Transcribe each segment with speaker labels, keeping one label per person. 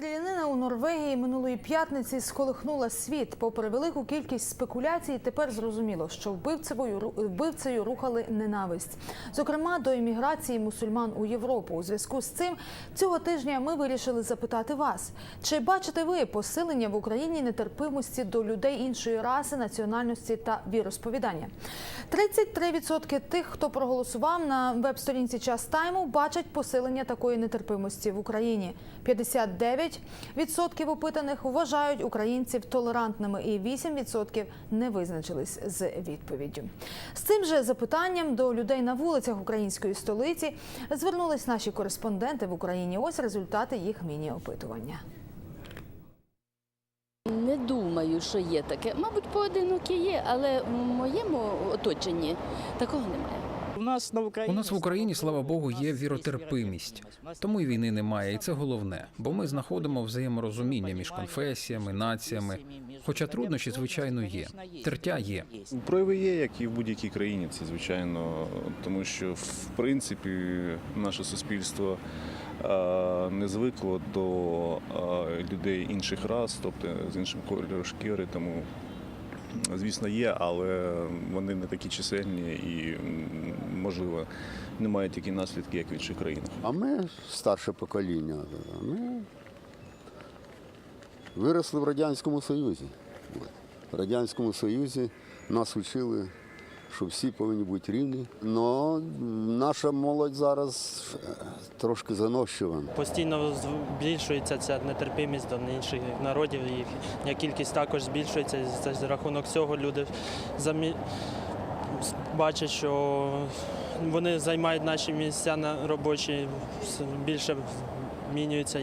Speaker 1: Стрілянина у Норвегії минулої п'ятниці сколихнула світ. Попри велику кількість спекуляцій, тепер зрозуміло, що вбивцею, вбивцею рухали ненависть. Зокрема, до імміграції мусульман у Європу. У зв'язку з цим цього тижня ми вирішили запитати вас: чи бачите ви посилення в Україні нетерпимості до людей іншої раси, національності та віросповідання? 33% тих, хто проголосував на веб-сторінці час тайму, бачать посилення такої нетерпимості в Україні. 59% опитаних вважають українців толерантними, і 8% не визначились з відповіддю. З цим же запитанням до людей на вулицях української столиці звернулись наші кореспонденти в Україні. Ось результати їх міні-опитування.
Speaker 2: Не думаю, що є таке. Мабуть, поодинокі є, але в моєму оточенні такого немає.
Speaker 3: У нас на Україні
Speaker 4: У нас в Україні, слава Богу, є віротерпимість. Тому і війни немає, і це головне, бо ми знаходимо взаєморозуміння між конфесіями, націями. Хоча труднощі, звичайно, є. Тертя є.
Speaker 5: Прояви є, як і в будь-якій країні, це звичайно, тому що в принципі наше суспільство не звикло до людей інших рас, тобто з іншим кольором шкіри, тому. Звісно, є, але вони не такі чисельні і, можливо, не мають такі наслідки, як в інших країнах.
Speaker 6: А ми старше покоління. Ми виросли в Радянському Союзі. В Радянському Союзі нас вчили, що всі повинні бути рівні. Но наша молодь зараз е, трошки занощувана.
Speaker 3: постійно збільшується ця нетерпимість до інших народів, їхня кількість також збільшується. За рахунок цього люди замі... бачать, що вони займають наші місця на робочі, більше змінюється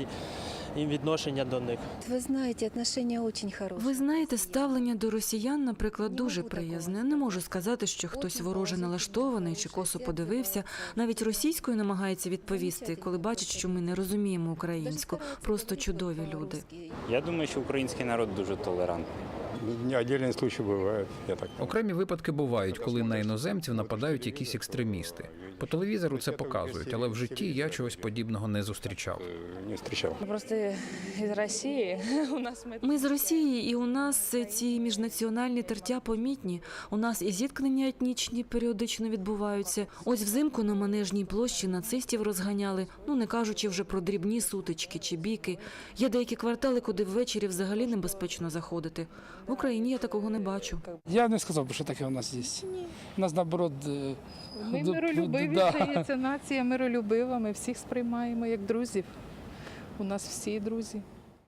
Speaker 3: і відношення до них.
Speaker 7: Вы знаете, отношения очень хорошие.
Speaker 8: Ви знаєте, ставлення до росіян, наприклад, дуже приязне. Не можу сказати, що хтось вороже налаштований чи косо подивився. Навіть російською намагається відповісти, коли бачить, що ми не розуміємо українську. Просто чудові люди.
Speaker 9: Я думаю, що український народ дуже толерантний.
Speaker 10: Отдельные случаи бывают, я так
Speaker 4: Окремі випадки бувають, коли на іноземців нападають якісь екстремісти. По телевізору це показують, але в житті я чогось подібного не зустрічав.
Speaker 10: э, не встречал.
Speaker 11: Просто из России у нас мы
Speaker 8: Ми з Росії, і у нас ці міжнаціональні тертя помітні. У нас і зіткнення етнічні періодично відбуваються. Ось взимку на манежній площі нацистів розганяли. Ну не кажучи вже про дрібні сутички чи бійки. Є деякі квартали, куди ввечері взагалі небезпечно заходити. В Україні я такого не бачу.
Speaker 12: Я не сказав би, що таке у нас є. У нас наоборот. е,
Speaker 11: Ми
Speaker 12: ду-
Speaker 11: миролюбиві,
Speaker 12: да.
Speaker 11: здається, нація миролюбива. Ми всіх сприймаємо як друзів. У нас всі друзі.